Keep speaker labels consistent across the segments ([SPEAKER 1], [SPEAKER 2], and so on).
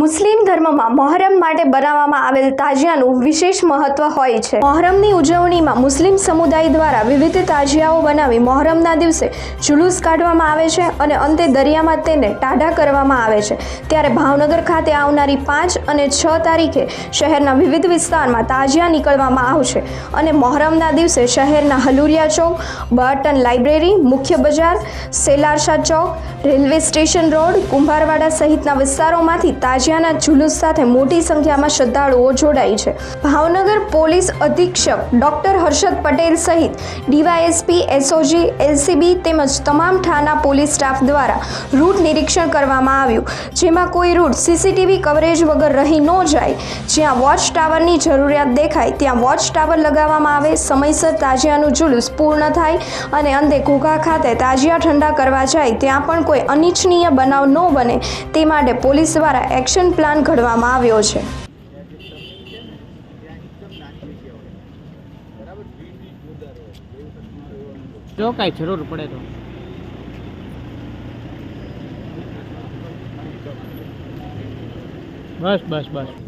[SPEAKER 1] મુસ્લિમ ધર્મમાં મહોરમ માટે બનાવવામાં આવેલ તાજિયાનું વિશેષ મહત્વ હોય છે. મોહરમની ઉજવણીમાં મુસ્લિમ સમુદાય દ્વારા વિવિધ તાજિયાઓ બનાવી મહોરમના દિવસે જુલુસ કાઢવામાં આવે છે અને અંતે દરિયામાં તેને ટાઢા કરવામાં આવે છે. ત્યારે ભાવનગર ખાતે આવનારી પાંચ અને છ તારીખે શહેરના વિવિધ વિસ્તારમાં તાજિયા નીકળવામાં આવશે અને મોહરમના દિવસે શહેરના હલુરિયા ચોક, બર્ટન લાઇબ્રેરી, મુખ્ય બજાર સેલારશા ચોક, રેલવે સ્ટેશન રોડ, કુંભારવાડા સહિતના વિસ્તારોમાંથી તાજિયાના જુલુસ સાથે મોટી સંખ્યામાં શ્રદ્ધાળુઓ જોડાઈ છે. ભાવનગર પોલીસ અધિક્ષક ડોક્ટર હર્ષદ પટેલ સહિત ડીવાયએસપી, એસઓજી, એલસીબી તેમજ તમામ ઠાના પોલીસ સ્ટાફ દ્વારા રૂટ નિરીક્ષણ કરવામાં આવ્યું. જેમાં કોઈ રૂટ સીસીટીવી કવરેજ વગર રહી ન જાય. જ્યાં વોચ ટાવરની જરૂરિયાત દેખાય, ત્યાં વોચ ટાવર લગાવવામાં આવે, સમયસર તાજિયાનું જુલુસ પૂર્ણ થાય અને અંતે ઘોઘા ખાતે તાજિયા ઠંડા કરવા જાય, ત્યાં પણ કોઈ અનિચ્છનીય બનાવ ન બને. તે માટે પોલીસ દ્વારા એક્શન પ્લાન ઘડવામાં આવ્યો છે.
[SPEAKER 2] જો કાંઈ જરૂર પડે તો. બસ બસ બસ.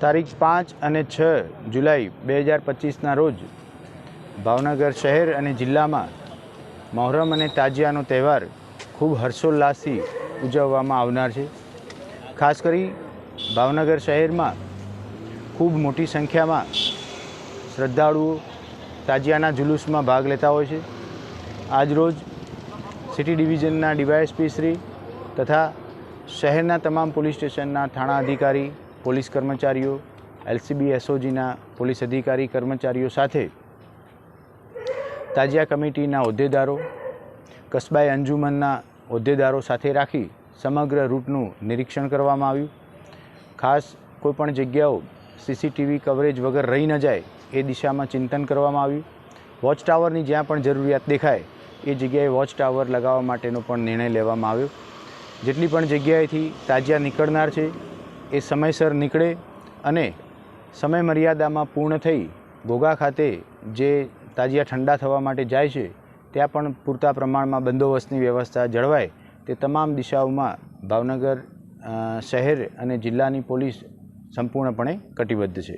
[SPEAKER 3] તારીખ પાંચ અને છ જુલાઈ બે હજાર પચીસના રોજ ભાવનગર શહેર અને જિલ્લામાં મહોરમ અને તાજિયાનો તહેવાર ખૂબ હર્ષોલ્લાસથી ઉજવવામાં આવનાર છે. ખાસ કરી ભાવનગર શહેરમાં ખૂબ મોટી સંખ્યામાં શ્રદ્ધાળુઓ તાજિયાના જુલુસમાં ભાગ લેતા હોય છે. આજરોજ સિટી ડિવિઝનના ડીવાયએસપી શ્રી તથા શહેરના તમામ પોલીસ સ્ટેશનના થાણા અધિકારી, પોલીસ કર્મચારીઓ, એલસીબી, એસઓજીના પોલીસ અધિકારી, કર્મચારીઓ સાથે તાજિયા કમિટીના હોદ્દેદારો, કસબાઈ અંજુમનના હોદ્દેદારો સાથે રાખી સમગ્ર રૂટનું નિરીક્ષણ કરવામાં આવ્યું. ખાસ કોઈપણ જગ્યાઓ સીસીટીવી કવરેજ વગર રહી ન જાય એ દિશામાં ચિંતન કરવામાં આવ્યું. વોચ ટાવરની જ્યાં પણ જરૂરિયાત દેખાય એ જગ્યાએ વોચ ટાવર લગાવવા માટેનો પણ નિર્ણય લેવામાં આવ્યો. જેટલી પણ જગ્યાએથી તાજિયા નીકળનાર છે, એ સમયસર નીકળે અને સમય મર્યાદામાં પૂર્ણ થઈ ઘોઘા ખાતે જે તાજિયા ઠંડા થવા માટે જાય છે, ત્યાં પણ પૂરતા પ્રમાણમાં બંદોબસ્તની વ્યવસ્થા જળવાય તે તમામ દિશાઓમાં ભાવનગર શહેર અને જિલ્લાની પોલીસ સંપૂર્ણપણે કટિબદ્ધ છે.